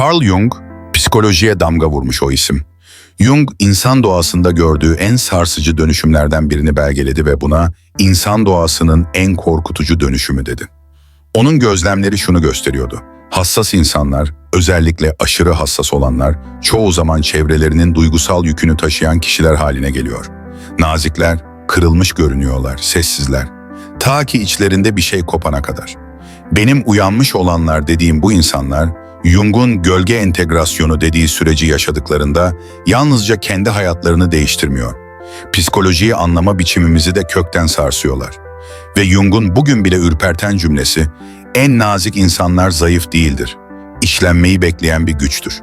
Carl Jung, psikolojiye damga vurmuş o isim. Jung, insan doğasında gördüğü en sarsıcı dönüşümlerden birini belgeledi ve buna insan doğasının en korkutucu dönüşümü dedi. Onun gözlemleri şunu gösteriyordu. Hassas insanlar, özellikle aşırı hassas olanlar, çoğu zaman çevrelerinin duygusal yükünü taşıyan kişiler haline geliyor. Nazikler, kırılmış görünüyorlar, sessizler. Ta ki içlerinde bir şey kopana kadar. Benim uyanmış olanlar dediğim bu insanlar, Jung'un gölge entegrasyonu dediği süreci yaşadıklarında yalnızca kendi hayatlarını değiştirmiyor. Psikolojiyi anlama biçimimizi de kökten sarsıyorlar. Ve Jung'un bugün bile ürperten cümlesi, en nazik insanlar zayıf değildir. İşlenmeyi bekleyen bir güçtür.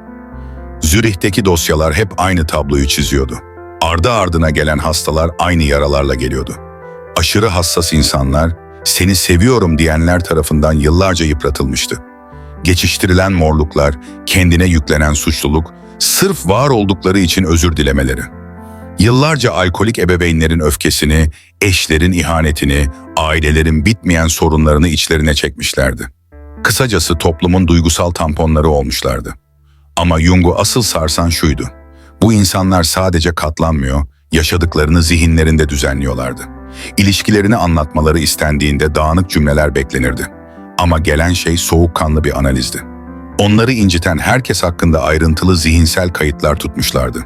Zürih'teki dosyalar hep aynı tabloyu çiziyordu. Ardı ardına gelen hastalar aynı yaralarla geliyordu. Aşırı hassas insanlar, seni seviyorum diyenler tarafından yıllarca yıpratılmıştı. Geçiştirilen morluklar, kendine yüklenen suçluluk, sırf var oldukları için özür dilemeleri. Yıllarca alkolik ebeveynlerin öfkesini, eşlerin ihanetini, ailelerin bitmeyen sorunlarını içlerine çekmişlerdi. Kısacası toplumun duygusal tamponları olmuşlardı. Ama Jung'u asıl sarsan şuydu. Bu insanlar sadece katlanmıyor, yaşadıklarını zihinlerinde düzenliyorlardı. İlişkilerini anlatmaları istendiğinde dağınık cümleler beklenirdi. Ama gelen şey soğukkanlı bir analizdi. Onları inciten herkes hakkında ayrıntılı zihinsel kayıtlar tutmuşlardı.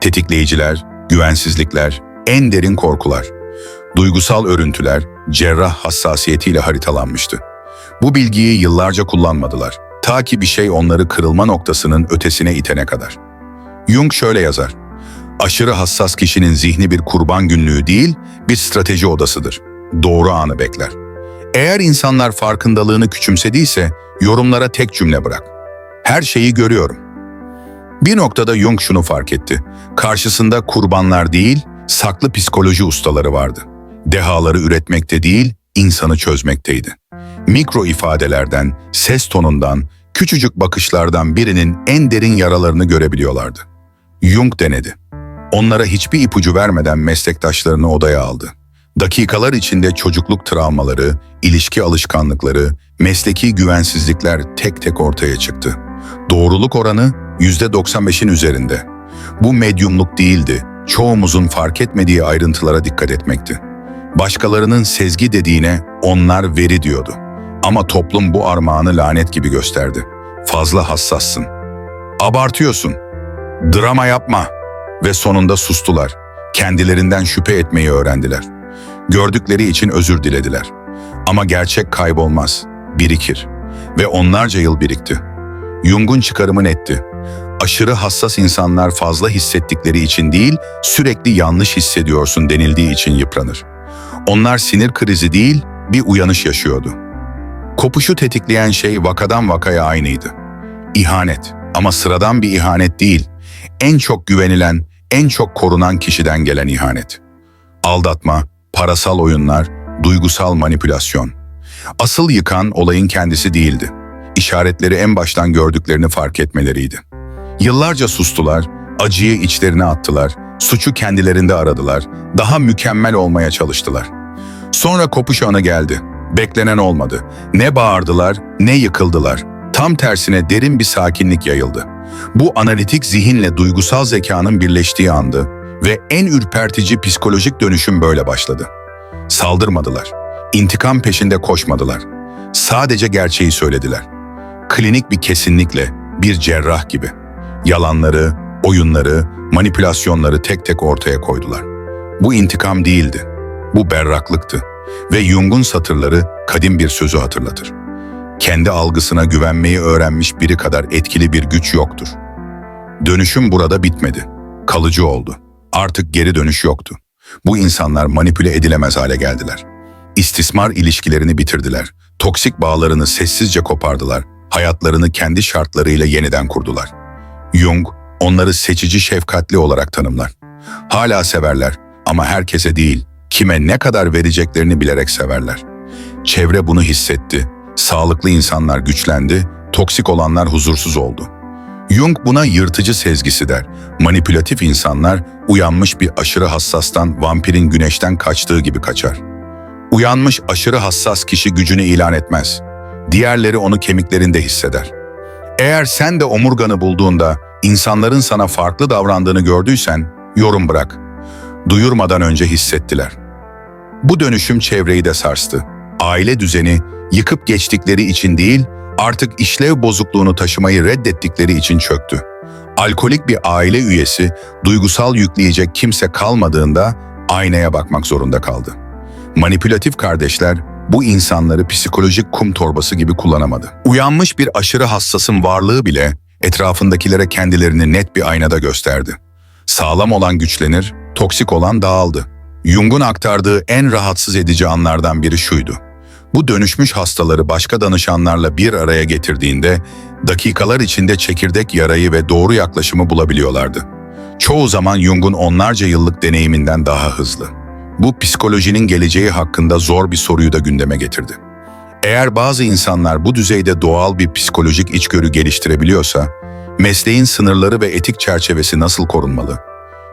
Tetikleyiciler, güvensizlikler, en derin korkular, duygusal örüntüler cerrah hassasiyetiyle haritalanmıştı. Bu bilgiyi yıllarca kullanmadılar. Ta ki bir şey onları kırılma noktasının ötesine itene kadar. Jung şöyle yazar. Aşırı hassas kişinin zihni bir kurban günlüğü değil, bir strateji odasıdır. Doğru anı bekler. Eğer insanlar farkındalığını küçümsediyse yorumlara tek cümle bırak. Her şeyi görüyorum. Bir noktada Jung şunu fark etti. Karşısında kurbanlar değil, saklı psikoloji ustaları vardı. Dehaları üretmekte değil, insanı çözmekteydi. Mikro ifadelerden, ses tonundan, küçücük bakışlardan birinin en derin yaralarını görebiliyorlardı. Jung denedi. Onlara hiçbir ipucu vermeden meslektaşlarını odaya aldı. Dakikalar içinde çocukluk travmaları, ilişki alışkanlıkları, mesleki güvensizlikler tek tek ortaya çıktı. Doğruluk oranı %95'in üzerinde. Bu medyumluk değildi, çoğumuzun fark etmediği ayrıntılara dikkat etmekti. Başkalarının sezgi dediğine onlar veri diyordu. Ama toplum bu armağanı lanet gibi gösterdi. Fazla hassassın. Abartıyorsun. Drama yapma. Ve sonunda sustular. Kendilerinden şüphe etmeyi öğrendiler. Gördükleri için özür dilediler. Ama gerçek kaybolmaz, birikir. Ve onlarca yıl birikti. Jung'un çıkarımı netti. Aşırı hassas insanlar fazla hissettikleri için değil, sürekli yanlış hissediyorsun denildiği için yıpranır. Onlar sinir krizi değil, bir uyanış yaşıyordu. Kopuşu tetikleyen şey vakadan vakaya aynıydı. İhanet ama sıradan bir ihanet değil, en çok güvenilen, en çok korunan kişiden gelen ihanet. Aldatma, parasal oyunlar, duygusal manipülasyon. Asıl yıkan olayın kendisi değildi. İşaretleri en baştan gördüklerini fark etmeleriydi. Yıllarca sustular, acıyı içlerine attılar, suçu kendilerinde aradılar, daha mükemmel olmaya çalıştılar. Sonra kopuş anı geldi. Beklenen olmadı. Ne bağırdılar, ne yıkıldılar. Tam tersine derin bir sakinlik yayıldı. Bu analitik zihinle duygusal zekanın birleştiği andı ve en ürpertici psikolojik dönüşüm böyle başladı. Saldırmadılar. İntikam peşinde koşmadılar. Sadece gerçeği söylediler. Klinik bir kesinlikle, bir cerrah gibi. Yalanları, oyunları, manipülasyonları tek tek ortaya koydular. Bu intikam değildi. Bu berraklıktı. Ve Jung'un satırları kadim bir sözü hatırlatır. Kendi algısına güvenmeyi öğrenmiş biri kadar etkili bir güç yoktur. Dönüşüm burada bitmedi. Kalıcı oldu. Artık geri dönüş yoktu. Bu insanlar manipüle edilemez hale geldiler. İstismar ilişkilerini bitirdiler. Toksik bağlarını sessizce kopardılar. Hayatlarını kendi şartlarıyla yeniden kurdular. Jung onları seçici şefkatli olarak tanımlar. Hala severler ama herkese değil, kime ne kadar vereceklerini bilerek severler. Çevre bunu hissetti. Sağlıklı insanlar güçlendi, toksik olanlar huzursuz oldu. Jung buna yırtıcı sezgisi der. Manipülatif insanlar uyanmış bir aşırı hassastan vampirin güneşten kaçtığı gibi kaçar. Uyanmış aşırı hassas kişi gücünü ilan etmez. Diğerleri onu kemiklerinde hisseder. Eğer sen de omurganı bulduğunda insanların sana farklı davrandığını gördüysen yorum bırak. Duyurmadan önce hissettiler. Bu dönüşüm çevreyi de sarstı. Aile düzeni yıkıp geçtikleri için değil, artık işlev bozukluğunu taşımayı reddettikleri için çöktü. Alkolik bir aile üyesi duygusal yükleyecek kimse kalmadığında aynaya bakmak zorunda kaldı. Manipülatif kardeşler bu insanları psikolojik kum torbası gibi kullanamadı. Uyanmış bir aşırı hassasın varlığı bile etrafındakilere kendilerini net bir aynada gösterdi. Sağlam olan güçlenir, toksik olan dağıldı. Jung'un aktardığı en rahatsız edici anlardan biri şuydu. Bu dönüşmüş hastaları başka danışanlarla bir araya getirdiğinde dakikalar içinde çekirdek yarayı ve doğru yaklaşımı bulabiliyorlardı. Çoğu zaman Jung'un onlarca yıllık deneyiminden daha hızlı. Bu psikolojinin geleceği hakkında zor bir soruyu da gündeme getirdi. Eğer bazı insanlar bu düzeyde doğal bir psikolojik içgörü geliştirebiliyorsa, mesleğin sınırları ve etik çerçevesi nasıl korunmalı?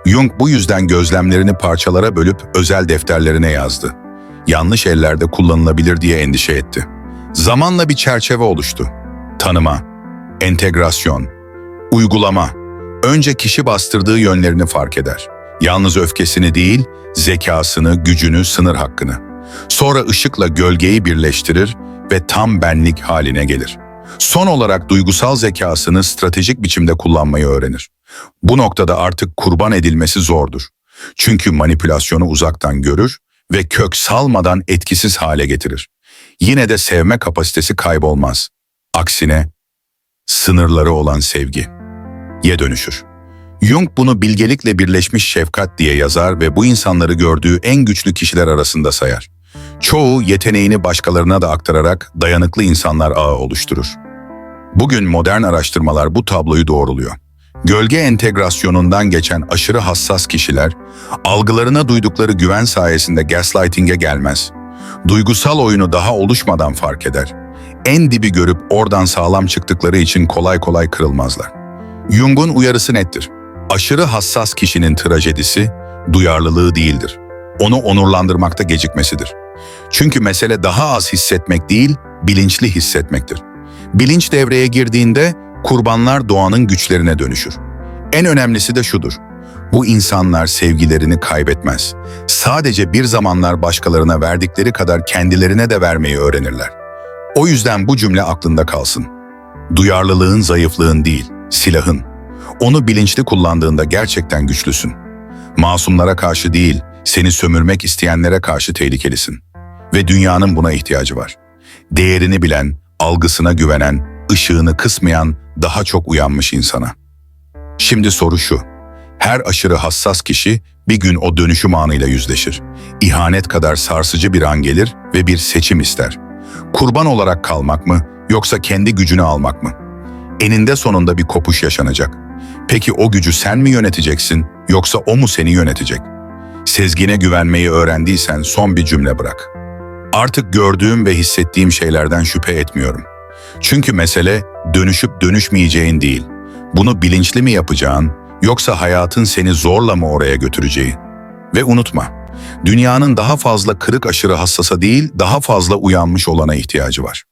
Jung bu yüzden gözlemlerini parçalara bölüp özel defterlerine yazdı. Yanlış ellerde kullanılabilir diye endişe etti. Zamanla bir çerçeve oluştu. Tanıma, entegrasyon, uygulama. Önce kişi bastırdığı yönlerini fark eder. Yalnız öfkesini değil, zekasını, gücünü, sınır hakkını. Sonra ışıkla gölgeyi birleştirir ve tam benlik haline gelir. Son olarak duygusal zekasını stratejik biçimde kullanmayı öğrenir. Bu noktada artık kurban edilmesi zordur. Çünkü manipülasyonu uzaktan görür ve kök salmadan etkisiz hale getirir. Yine de sevme kapasitesi kaybolmaz. Aksine sınırları olan sevgi ye dönüşür. Jung bunu bilgelikle birleşmiş şefkat diye yazar ve bu insanları gördüğü en güçlü kişiler arasında sayar. Çoğu yeteneğini başkalarına da aktararak dayanıklı insanlar ağı oluşturur. Bugün modern araştırmalar bu tabloyu doğruluyor. Gölge entegrasyonundan geçen aşırı hassas kişiler, algılarına duydukları güven sayesinde gaslighting'e gelmez. Duygusal oyunu daha oluşmadan fark eder. En dibi görüp oradan sağlam çıktıkları için kolay kolay kırılmazlar. Jung'un uyarısı nettir. Aşırı hassas kişinin trajedisi, duyarlılığı değildir. Onu onurlandırmakta gecikmesidir. Çünkü mesele daha az hissetmek değil, bilinçli hissetmektir. Bilinç devreye girdiğinde kurbanlar doğanın güçlerine dönüşür. En önemlisi de şudur. Bu insanlar sevgilerini kaybetmez. Sadece bir zamanlar başkalarına verdikleri kadar kendilerine de vermeyi öğrenirler. O yüzden bu cümle aklında kalsın. Duyarlılığın zayıflığın değil, silahın. Onu bilinçli kullandığında gerçekten güçlüsün. Masumlara karşı değil, seni sömürmek isteyenlere karşı tehlikelisin. Ve dünyanın buna ihtiyacı var. Değerini bilen, algısına güvenen, ışığını kısmayan daha çok uyanmış insana. Şimdi soru şu. Her aşırı hassas kişi bir gün o dönüşüm anıyla yüzleşir. İhanet kadar sarsıcı bir an gelir ve bir seçim ister. Kurban olarak kalmak mı yoksa kendi gücünü almak mı? Eninde sonunda bir kopuş yaşanacak. Peki o gücü sen mi yöneteceksin yoksa o mu seni yönetecek? Sezgine güvenmeyi öğrendiysen son bir cümle bırak. Artık gördüğüm ve hissettiğim şeylerden şüphe etmiyorum. Çünkü mesele dönüşüp dönüşmeyeceğin değil. Bunu bilinçli mi yapacağın yoksa hayatın seni zorla mı oraya götüreceği? Ve unutma, dünyanın daha fazla kırık aşırı hassasa değil, daha fazla uyanmış olana ihtiyacı var.